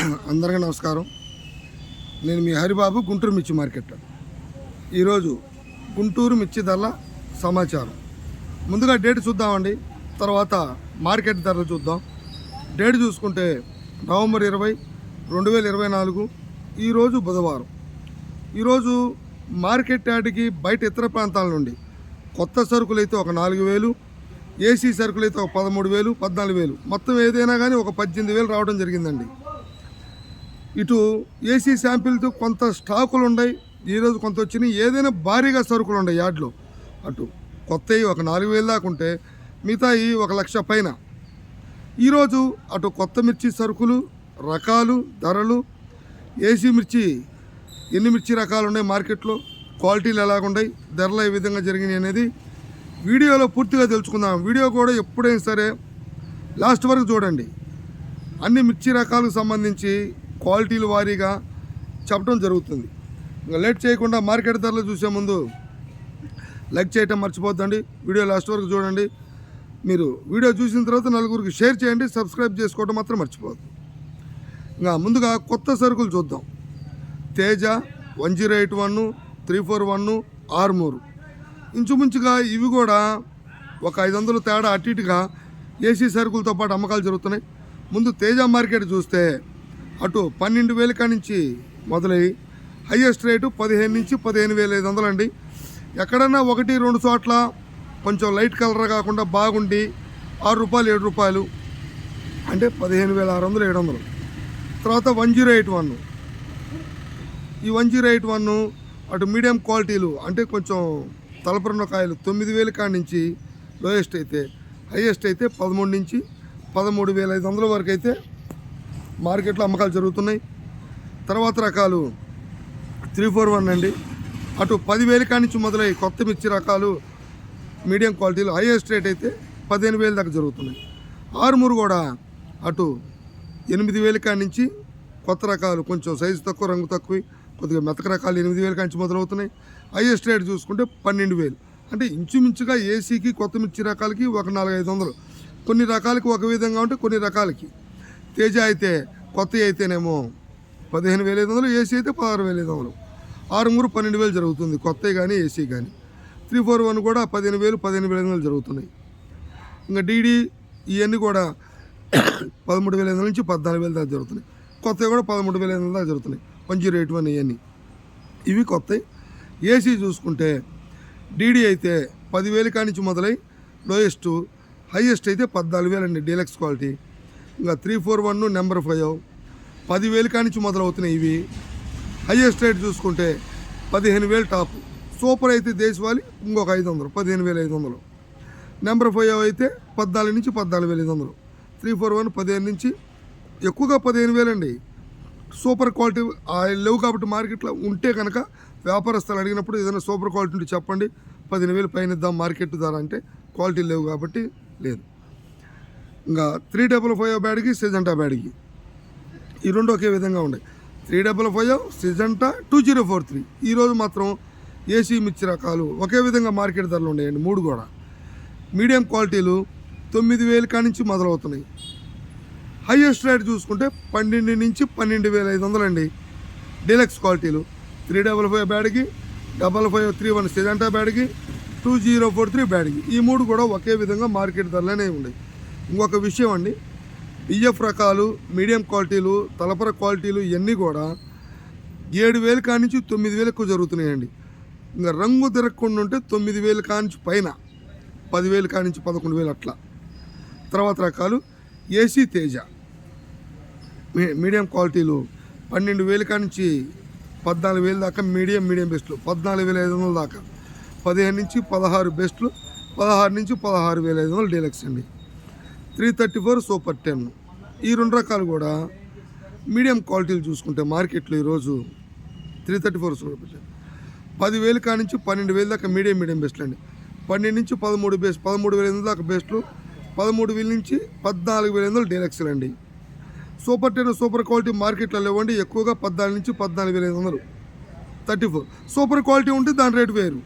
అందరికీ నమస్కారం. నేను మీ హరిబాబు గుంటూరు మిర్చి మార్కెట్. ఈరోజు గుంటూరు మిర్చి ధరల సమాచారం. ముందుగా డేట్ చూద్దామండి. తర్వాత మార్కెట్ ధరలు చూద్దాం. డేట్ చూసుకుంటే నవంబర్ ఇరవై రెండు వేల ఇరవై నాలుగు ఈరోజు బుధవారం. ఈరోజు మార్కెట్ యార్డ్కి బయట ఇతర ప్రాంతాల నుండి కొత్త సరుకులు అయితే ఒక నాలుగు వేలు ఏసీ సరుకులు అయితే ఒక పదమూడు వేలు పద్నాలుగు వేలు. మొత్తం ఏదైనా కానీ ఒక పద్దెనిమిది వేలు రావడం జరిగిందండి. ఇటు ఏసీ శాంపిల్తో కొంత స్టాకులు ఉన్నాయి. ఈరోజు కొంత వచ్చినాయి. ఏదైనా భారీగా సరుకులు ఉన్నాయి యార్డ్లో అటు కొత్తవి ఒక నాలుగు వేలు దాకా ఉంటే మిగతాయి ఒక లక్ష పైన. ఈరోజు అటు కొత్త మిర్చి సరుకులు రకాలు ధరలు ఏసీ మిర్చి ఎన్ని మిర్చి రకాలు ఉన్నాయి మార్కెట్లో క్వాలిటీలు ఎలాగున్నాయి ధరలు ఏ విధంగా జరిగినాయి అనేది వీడియోలో పూర్తిగా తెలుసుకుందాం. వీడియో కూడా ఎప్పుడైనా సరే లాస్ట్ వరకు చూడండి. అన్ని మిర్చి రకాలకు సంబంధించి క్వాలిటీల వారీగా చెప్పడం జరుగుతుంది. ఇంకా లేట్ చేయకుండా మార్కెట్ ధరలు చూసే ముందు లైక్ చేయటం మర్చిపోద్దండి. వీడియో లాస్ట్ వరకు చూడండి. మీరు వీడియో చూసిన తర్వాత నలుగురికి షేర్ చేయండి. సబ్స్క్రైబ్ చేసుకోవడం మాత్రం మర్చిపోవద్దు. ఇంకా ముందుగా కొత్త సరుకులు చూద్దాం. Teja one zero eight one three four one Armoor. ఇంచుమించుగా ఇవి కూడా ఒక ఐదు వందలు తేడా అటు ఇటుగా ఏసీ సరుకులతో పాటు అమ్మకాలు జరుగుతున్నాయి. ముందు తేజ మార్కెట్ చూస్తే అటు పన్నెండు వేల నుంచి మొదలై హయ్యెస్ట్ రేటు పదిహేను నుంచి పదిహేను వేల ఐదు వందలు అండి. ఎక్కడన్నా ఒకటి రెండు చోట్ల కొంచెం లైట్ కలర్ కాకుండా బాగుండి ఆరు రూపాయలు ఏడు రూపాయలు అంటే పదిహేను వేల ఆరు వందలు ఏడు వందలు. తర్వాత వన్ జీరో ఎయిట్ వన్. ఈ వన్ జీరో ఎయిట్ వన్ అటు మీడియం క్వాలిటీలు అంటే కొంచెం తలపరున్న కాయలు తొమ్మిది వేల కాడి నుంచి లోయెస్ట్ అయితే హైయెస్ట్ అయితే పదమూడు నుంచి పదమూడు వేల ఐదు వందల వరకు అయితే మార్కెట్లో అమ్మకాలు జరుగుతున్నాయి. తర్వాత రకాలు త్రీ ఫోర్ వన్ అండి. అటు పదివేలు కానించి మొదలై కొత్త మిర్చి రకాలు మీడియం క్వాలిటీలు హైయెస్ట్ రేట్ అయితే పదిహేను వేలు దాకా జరుగుతున్నాయి. ఆరుమూరు కూడా అటు ఎనిమిది వేల కానించి నుంచి కొత్త రకాలు కొంచెం సైజు తక్కువ రంగు తక్కువ కొద్దిగా మెతక రకాలు ఎనిమిది వేల కానించి మొదలవుతున్నాయి. హైయెస్ట్ రేట్ చూసుకుంటే పన్నెండు వేలు. అంటే ఇంచుమించుగా ఏసీకి కొత్త మిర్చి రకాలకి ఒక నాలుగు ఐదు వందలు. కొన్ని రకాలకి ఒక విధంగా ఉంటే కొన్ని రకాలకి. తేజ అయితే కొత్త అయితేనేమో పదిహేను వేల ఐదు వందలు ఏసీ అయితే పదహారు వేల ఐదు వందలు. ఆరుమూరు పన్నెండు వేలు జరుగుతుంది. కొత్తవి కానీ ఏసీ కానీ త్రీ ఫోర్ వన్ కూడా పదిహేను వేలు పదిహేను వేల ఐదు వందలు జరుగుతున్నాయి. ఇంకా డీడీ ఇవన్నీ కూడా పదమూడు వేల ఐదు వందల నుంచి పద్నాలుగు వేల దాకా జరుగుతున్నాయి. కొత్తవి కూడా పదమూడు వేల ఐదు వందల దాకా జరుగుతున్నాయి. వన్ జీరో ఎయిట్ వన్ ఇవన్నీ ఇవి కొత్తవి ఏసీ చూసుకుంటే డీడీ అయితే పదివేలు కానించి మొదలై లోయెస్ట్ హైయెస్ట్ అయితే పద్నాలుగు వేలండి. Deluxe quality. ఇంకా three four one number five పదివేలు కానించి మొదలవుతున్నాయి ఇవి. హయ్యెస్ట్ రేట్ చూసుకుంటే పదిహేను వేలు టాప్. సూపర్ అయితే దేశవాళి ఇంకొక ఐదు వందలు పదిహేను వేల ఐదు వందలు. నెంబర్ ఫైవ్ అయితే పద్నాలుగు నుంచి పద్నాలుగు వేల ఐదు వందలు. త్రీ ఫోర్ వన్ పదిహేను నుంచి ఎక్కువగా పదిహేను వేలండి. సూపర్ క్వాలిటీ ఆ లేవు కాబట్టి మార్కెట్లో ఉంటే కనుక వ్యాపారస్తులు అడిగినప్పుడు ఏదైనా సూపర్ క్వాలిటీ ఉంటే చెప్పండి. పదిహేను వేలు పైన ఇద్దాం మార్కెట్ ధర అంటే క్వాలిటీ లేవు కాబట్టి లేదు. ఇంకా త్రీ డబల్ ఫైవ్ బ్యాడ్కి సిజంటా బ్యాడ్కి. ఈ రెండు ఒకే విధంగా ఉన్నాయి three double five Syngenta two zero four three ఈరోజు మాత్రం ఏసీ మిర్చి రకాలు ఒకే విధంగా మార్కెట్ ధరలు ఉన్నాయండి మూడు కూడా. మీడియం క్వాలిటీలు తొమ్మిది వేల కానించి మొదలవుతున్నాయి. హయ్యెస్ట్ రేట్ చూసుకుంటే పన్నెండు నుంచి పన్నెండు వేల ఐదు వందలండి డీలక్స్ క్వాలిటీలు three double five బ్యాడ్కి double five three one Syngenta బ్యాడ్కి two zero four three బ్యాడ్కి. ఈ మూడు కూడా ఒకే విధంగా మార్కెట్ ధరలోనే ఉన్నాయి. ఇంకొక విషయం అండి. బిఎఫ్ రకాలు మీడియం క్వాలిటీలు తలపర క్వాలిటీలు ఇవన్నీ కూడా ఏడు వేలు కానించి తొమ్మిది వేలకు జరుగుతున్నాయండి. ఇంకా రంగు తిరగకుండా ఉంటే తొమ్మిది వేలు కానించి పైన పదివేలు కానించి పదకొండు వేలు అట్లా. తర్వాత రకాలు ఏసీ తేజ మీ- మీడియం క్వాలిటీలు పన్నెండు వేలు కానించి పద్నాలుగు వేలు దాకా మీడియం మీడియం బెస్ట్లు పద్నాలుగు వేల ఐదు వందల దాకా. పదిహేను నుంచి పదహారు బెస్ట్లు పదహారు నుంచి పదహారు వేల ఐదు వందలు డీలక్స్ అండి. Three thirty four super ten. ఈ రెండు రకాలు కూడా మీడియం క్వాలిటీలు చూసుకుంటే మార్కెట్లో ఈరోజు three thirty four super ten. పదివేలు కానించి పన్నెండు వేలు దాకా మీడియం మీడియం బెస్ట్లు అండి. పన్నెండు నుంచి పదమూడు బెస్ట్ పదమూడు వేల ఎనిమిది దాకా బెస్ట్లు పదమూడు వేల నుంచి పద్నాలుగు వేల ఎనిమిది డీలక్స్లు అండి. సూపర్ టెన్ సూపర్ క్వాలిటీ మార్కెట్లో లేవండి ఎక్కువగా పద్నాలుగు నుంచి పద్నాలుగు వేల ఐదు వందలు. Thirty four. సూపర్ క్వాలిటీ ఉంటే దాని రేటు వేరు.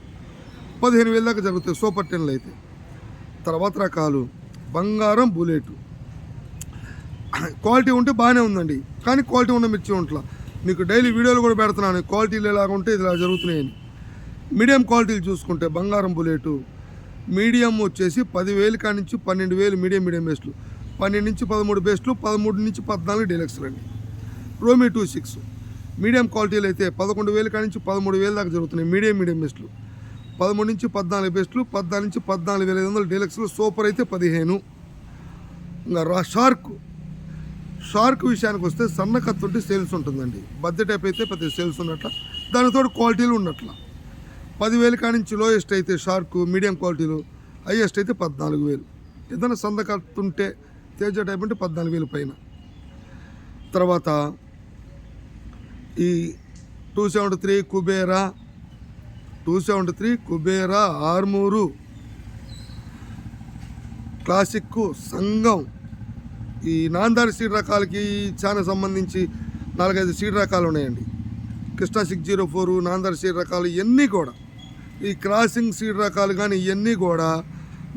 పదిహేను వేల దాకా జరుగుతాయి సూపర్ టెన్లు అయితే. తర్వాత రకాలు. బంగారం బుల్లెట్. క్వాలిటీ ఉంటే బాగానే ఉందండి. కానీ క్వాలిటీ ఉన్న మిర్చి ఉంట్లా మీకు డైలీ వీడియోలు కూడా పెడుతున్నాను. క్వాలిటీలు ఎలాగ ఉంటే ఇలా జరుగుతున్నాయని. మీడియం క్వాలిటీలు చూసుకుంటే బంగారం బుల్లెటు మీడియం వచ్చేసి పదివేలు కాడి నుంచి పన్నెండు వేలు మీడియం మీడియం బేస్ట్లు. పన్నెండు నుంచి పదమూడు బేస్ట్లు పదమూడు నుంచి పద్నాలుగు డీలక్స్లు అండి రోమి టూ సిక్స్. మీడియం క్వాలిటీలు అయితే పదకొండు వేలు కాడి నుంచి పదమూడు వేలు దాకా జరుగుతున్నాయి. మీడియం మీడియం బేస్ట్లు. పదమూడు నుంచి పద్నాలుగు బెస్ట్లు పద్నాలుగు నుంచి పద్నాలుగు వేల ఐదు వందలు డీలక్స్లు సూపర్ అయితే పదిహేను. ఇంకా షార్క్. షార్క్ విషయానికి వస్తే సన్న కత్తి ఉంటే సేల్స్ ఉంటుందండి. బద్దె టైప్ అయితే పెద్ద సేల్స్ ఉన్నట్ల దానితో క్వాలిటీలు ఉన్నట్ల. పదివేలు కానించి నుంచి లోయెస్ట్ అయితే షార్క్ మీడియం క్వాలిటీలు హైయెస్ట్ అయితే పద్నాలుగు వేలు. ఏదైనా సంద కత్తి ఉంటే తేజ టైప్ అంటే పద్నాలుగు వేలు పైన. తర్వాత ఈ two seventy three Kubera two seventy three Kubera Armoor classic సంఘం. ఈ నాందారి సీడ్ రకాలకి చాలా సంబంధించి నాలుగైదు సీడ్ రకాలు ఉన్నాయండి. Krishna six zero four Namdhari seed రకాలు ఇవన్నీ కూడా. ఈ క్రాసింగ్ సీడ్ రకాలు కానీ ఇవన్నీ కూడా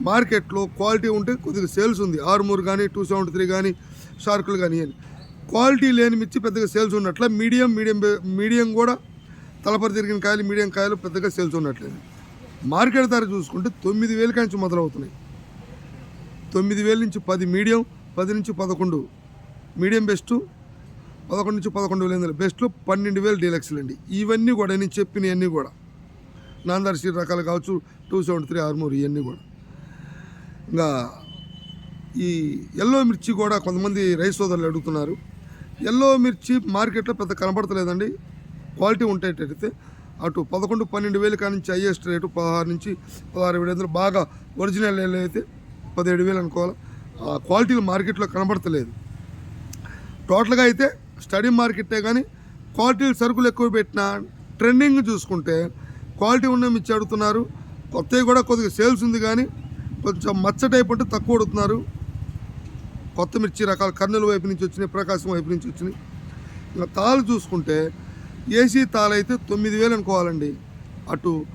మార్కెట్లో క్వాలిటీ ఉంటే కొద్దిగా సేల్స్ ఉంది. ఆరుమూరు కానీ టూ సెవెంటీ త్రీ కానీ షార్కులు కానీ ఇవన్నీ. క్వాలిటీ లేని మిర్చి పెద్దగా సేల్స్ ఉన్నట్ల మీడియం మీడియం మీడియం కూడా తలపరి తిరిగిన కాయలు మీడియం కాయలు పెద్దగా సేల్స్ ఉండట్లేదు. మార్కెట్ ధర చూసుకుంటే తొమ్మిది వేల కాంచి మొదలవుతున్నాయి. తొమ్మిది వేల నుంచి పది మీడియం పది నుంచి పదకొండు. మీడియం బెస్ట్ పదకొండు నుంచి పదకొండు వేల ఎనిమిది బెస్ట్లో పన్నెండు వేలు డీలక్స్లు అండి ఇవన్నీ కూడా నేను చెప్పినవన్నీ కూడా. నాందర్ సీట్ రకాలు కావచ్చు టూ సెవెంటీ త్రీ ఆర్మూర్ ఇవన్నీ కూడా. ఇంకా ఈ ఎల్లో మిర్చి కూడా కొంతమంది రైస్ సోదరులు అడుగుతున్నారు. ఎల్లో మిర్చి మార్కెట్లో పెద్ద కనబడతలేదండి. క్వాలిటీ ఉండేటట్టయితే అటు పదకొండు పన్నెండు వేలు కాడి నుంచి హైయెస్ట్ రేటు పదహారు నుంచి పదహారు వేలు వందలు బాగా ఒరిజినల్ అయితే పదిహేడు వేలు అనుకోవాలి. ఆ క్వాలిటీలు మార్కెట్లో కనబడతలేదు. టోటల్గా అయితే స్టడీ మార్కెటే కానీ క్వాలిటీలు సరుకులు ఎక్కువ పెట్టిన ట్రెండింగ్ చూసుకుంటే క్వాలిటీ ఉన్న మిర్చి అడుగుతున్నారు. కొత్తవి కూడా కొద్దిగా సేల్స్ ఉంది కానీ కొంచెం మచ్చ టైప్ అంటే తక్కువ అడుగుతున్నారు. కొత్త మిర్చి రకాలు కర్నూలు వైపు నుంచి వచ్చినాయి ప్రకాశం వైపు నుంచి వచ్చినాయి. ఇంకా తాళ్ళు చూసుకుంటే ఏసీ తాలు అయితే తొమ్మిది వేలు అనుకోవాలండి. అటు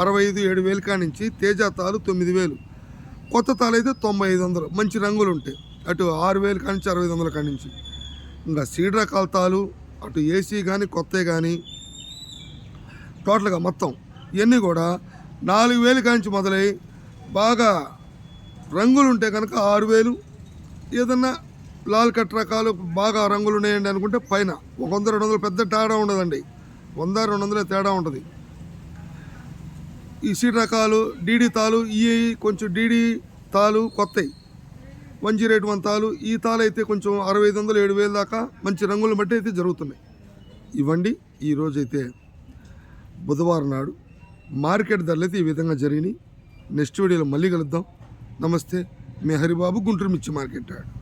అరవై ఐదు ఏడు వేలు కానించి నుంచి తేజ తాలు తొమ్మిది వేలు. కొత్త తాలు అయితే తొంభై ఐదు వందలు. మంచి రంగులు ఉంటాయి. అటు ఆరు వేలు కానించి అరవై ఐదు వందల కానించి నుంచి. ఇంకా సీడ్ రకాల తాలు అటు ఏసీ కానీ కొత్త కానీ టోటల్గా మొత్తం ఇవన్నీ కూడా నాలుగు వేలు కానించి మొదలై బాగా రంగులు ఉంటే కనుక ఆరు వేలు. ఏదన్నా లాల్ కట్ రకాలు బాగా రంగులు ఉన్నాయండి అనుకుంటే పైన. ఒక వంద రెండు వందలు పెద్ద తేడా ఉండదండి. వంద రెండు వందలే తేడా ఉంటుంది. ఈ సీడ్ రకాలు డీడీ తాలు ఈ కొంచెం డీడీ తాలు కొత్తవి వన్ జీరో ఎయిట్ వన్ తాలు. ఈ తాలు అయితే కొంచెం అరవై ఐదు వందలు ఏడు వేలు దాకా మంచి రంగులను బట్టి అయితే జరుగుతున్నాయి. ఇవ్వండి. ఈరోజైతే బుధవారం నాడు మార్కెట్ ధరలు అయితే ఈ విధంగా జరిగినాయి. నెక్స్ట్ వీడియోలో మళ్ళీ కలుద్దాం. నమస్తే. మీ హరిబాబు గుంటూరు మిర్చి మార్కెట్ ఆడు